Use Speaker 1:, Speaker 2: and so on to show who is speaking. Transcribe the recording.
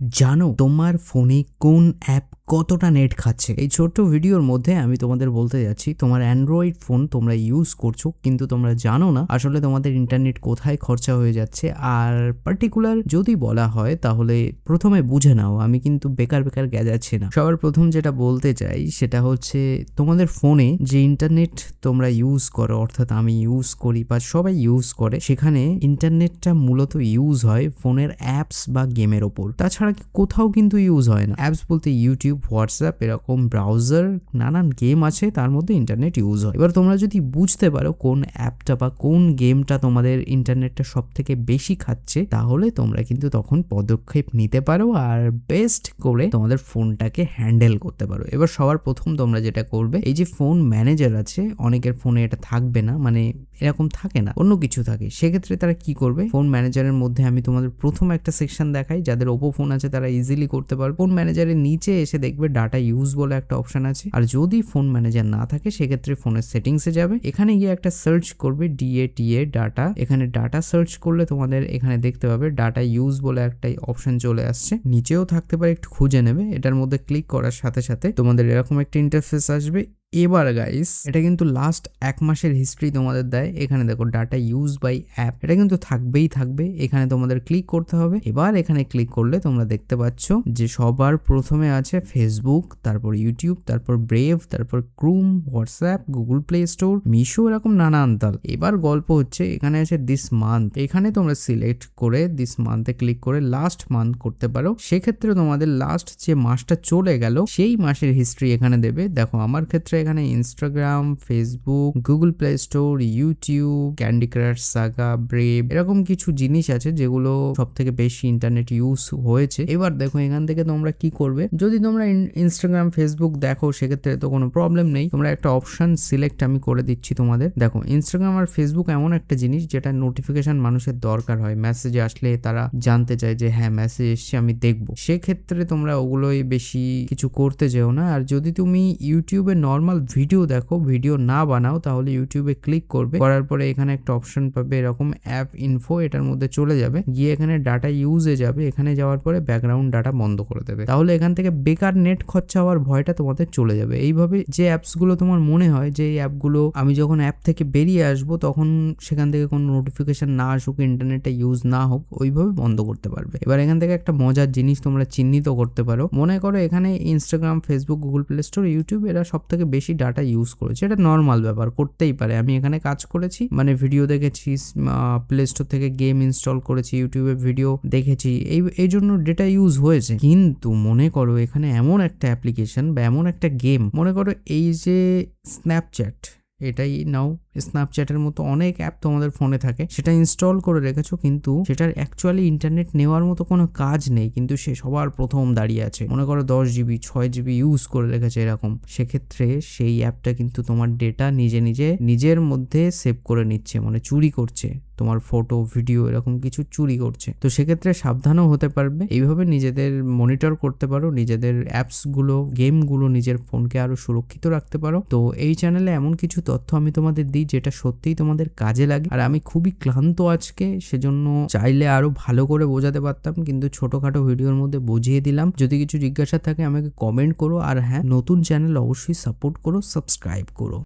Speaker 1: জানো তোমার ফোনে কোন অ্যাপ কতটা নেট খাচ্ছে। এই ছোট্ট ভিডিওর মধ্যে আমি তোমাদের বলতে যাচ্ছি, তোমার অ্যান্ড্রয়েড ফোন তোমরা ইউজ করছ, কিন্তু তোমরা জানো না আসলে তোমাদের ইন্টারনেট কোথায় খরচা হয়ে যাচ্ছে। আর পার্টিকুলার যদি বলা হয়, তাহলে প্রথমে বুঝে নাও, আমি কিন্তু বেকার বেকার গেজাচ্ছি না। সবার প্রথম যেটা বলতে চাই, সেটা হচ্ছে তোমাদের ফোনে যে ইন্টারনেট তোমরা ইউজ করো, অর্থাৎ আমি ইউজ করি বা সবাই ইউজ করে, সেখানে ইন্টারনেটটা মূলত ইউজ হয় ফোনের অ্যাপস বা গেমের ওপর। তাছাড়া কোথাও কিন্তু ইউজ হয় না। অ্যাপস বলতে ইউটিউব হোয়াটসঅ্যাপ, এরকম ব্রাউজার নানান গেম আছে, তার মধ্যে ইন্টারনেট ইউজ হয়। এবার তোমরা যদি বুঝতে পারো কোন অ্যাপটা বা কোন গেমটা তোমাদের ইন্টারনেটটা সব থেকে বেশি খাচ্ছে, তাহলে তোমরা কিন্তু তখন পদক্ষেপ নিতে পারো আর বেস্ট করে তোমাদের ফোনটাকে হ্যান্ডেল করতে পারো। এবার সবার প্রথম তোমরা যেটা করবে, এই যে ফোন ম্যানেজার আছে, অনেকের ফোনে এটা থাকবে না মানে এরকম থাকে না, অন্য কিছু থাকে। সেক্ষেত্রে তারা কি করবে ফোন ম্যানেজারের মধ্যে আমি তোমাদের প্রথম একটা সেকশন দেখাই, যাদের ওপো ফোন আছে তারা ইজিলি করতে পারবে। ফোন ম্যানেজারের নিচে এসে দেখবে ডাটা ইউজ বলে একটা অপশন আছে। আর যদি ফোন ম্যানেজার না থাকে, সেক্ষেত্রে ফোনের সেটিংসে যাবে। এখানে গিয়ে একটা সার্চ করবে ডিএ টিএ ডাটা এখানে ডাটা সার্চ করলে তোমাদের এখানে দেখতে পাবে ডাটা ইউজ বলে একটা অপশন চলে আসছে। নিচেও থাকতে পারে, একটু খুঁজে নেবে। এটার মধ্যে ক্লিক করার সাথে সাথে তোমাদের এরকম একটা ইন্টারফেস আসবে। এবার গাইস এটা কিন্তু লাস্ট এক মাসের হিস্ট্রি তোমাদের দেয়। এখানে দেখো ডাটা ইউজ বাই অ্যাপ এটা কিন্তু থাকবেই থাকবে। এখানে তোমাদের ক্লিক করতে হবে। এবার এখানে ক্লিক করলে তোমরা দেখতে পাচ্ছ যে সবার প্রথমে আছে ফেসবুক তারপর ইউটিউব তারপর ব্রেভ তারপর Chrome WhatsApp Google Play Store Meesho এরকম নানা আন্তাল। এবার গল্প হচ্ছে এখানে আছে দিস মান্থ এখানে তোমরা সিলেক্ট করে দিস মান্থে ক্লিক করে লাস্ট মান্থ করতে পারো। সেক্ষেত্রে তোমাদের লাস্ট যে মাসটা চলে গেল, সেই মাসের হিস্ট্রি এখানে দেবে। দেখো আমার ক্ষেত্রে এখানে Instagram Facebook Google Play Store YouTube Candy Crush Saga Brave এরকম কিছু জিনিস আছে যেগুলো সব থেকে বেশি ইন্টারনেট ইউজ হয়েছে। এবার দেখো এখান থেকে তোমরা কি করবে? যদি তোমরা ইনস্টাগ্রাম ফেসবুক দেখো, সেক্ষেত্রে তো কোনো প্রবলেম নেই। তোমরা একটা অপশন সিলেক্ট আমি করে দিচ্ছি তোমাদের। দেখো ইনস্টাগ্রাম আর ফেসবুক এমন একটা জিনিস যেটা নোটিফিকেশন মানুষের দরকার হয়। মেসেজ আসলে তারা জানতে চায় যে হ্যাঁ মেসেজ এসছে, আমি দেখব। সেক্ষেত্রে তোমরা ওগুলোই বেশি কিছু করতে যেও না। আর যদি তুমি ইউটিউবে নর্মাল ভিডিও দেখো ভিডিও না বানাও, তাহলে ইউটিউবে ক্লিক করবে। করার পরে এখানে একটা অপশন পাবে এরকম অ্যাপ ইনফো এটার মধ্যে চলে যাবে। গিয়ে এখানে ডাটা ইউজে যাবে, এখানে যাওয়ার পরে ব্যাকগ্রাউন্ড ডাটা বন্ধ করে দেবে। তাহলে এখান থেকে বেকার নেট খরচা হওয়ার ভয়টা তোমাদের চলে যাবে। এইভাবে যে অ্যাপসগুলো তোমার মনে হয়, যে এই অ্যাপগুলো আমি যখন অ্যাপ থেকে বেরিয়ে আসব, তখন সেখান থেকে কোনো নোটিফিকেশন না আসুক ইন্টারনেটটা ইউজ না হোক, ওইভাবে বন্ধ করতে পারবে। এবার এখান থেকে একটা মজার জিনিস তোমরা চিহ্নিত করতে পারো। মনে করো এখানে Instagram Facebook Google Play Store YouTube এরা সব থেকে বেশি ডাটা ইউজ করেছে। এটা নর্মাল ব্যাপার, করতেই পারে। আমি এখানে কাজ করেছি মানে ভিডিও দেখেছি প্লে স্টোর থেকে গেম ইনস্টল করেছি ইউটিউবে ভিডিও দেখেছি। এই এই জন্য ডেটা ইউজ হয়েছে। কিন্তু মনে করো এখানে এমন একটা অ্যাপ্লিকেশন বা এমন একটা গেম মনে করো এই যে স্ন্যাপচ্যাট এটাই নাও। স্ন্যাপচ্যাটের মতো অনেক অ্যাপ তোমাদের ফোনে থাকে। সেটা ইনস্টল করে রেখেছো, কিন্তু সেটার অ্যাকচুয়ালি ইন্টারনেট নেওয়ার মতো কোনো কাজ নেই, কিন্তু সে সবার প্রথম দাঁড়িয়ে আছে। মনে করো দশ জিবি ছয় জিবি ইউজ করে রেখেছে এরকম। সেক্ষেত্রে সেই অ্যাপটা কিন্তু তোমার ডেটা নিজে নিজে নিজের মধ্যে সেভ করে নিচ্ছে মানে চুরি করছে। তোমার ফটো ভিডিও এরকম কিছু চুরি করছে। তো সেক্ষেত্রে সাবধানও হতে পারবে। এইভাবে নিজেদের মনিটর করতে পারো, নিজেদের অ্যাপসগুলো গেমগুলো নিজের ফোনকে আরও সুরক্ষিত রাখতে পারো। তো এই চ্যানেলে এমন কিছু তথ্য আমি তোমাদের দিই যেটা সত্যিই তোমাদের কাজে লাগে। আর আমি খুবই ক্লান্ত আজকে, সেজন্য চাইলে আরও ভালো করে বোঝাতে পারতাম, কিন্তু ছোটখাটো ভিডিওর মধ্যে বুঝিয়ে দিলাম। যদি কিছু জিজ্ঞাসা থাকে, আমাকে কমেন্ট করো। আর হ্যাঁ নতুন চ্যানেল অবশ্যই সাপোর্ট করো সাবস্ক্রাইব করো।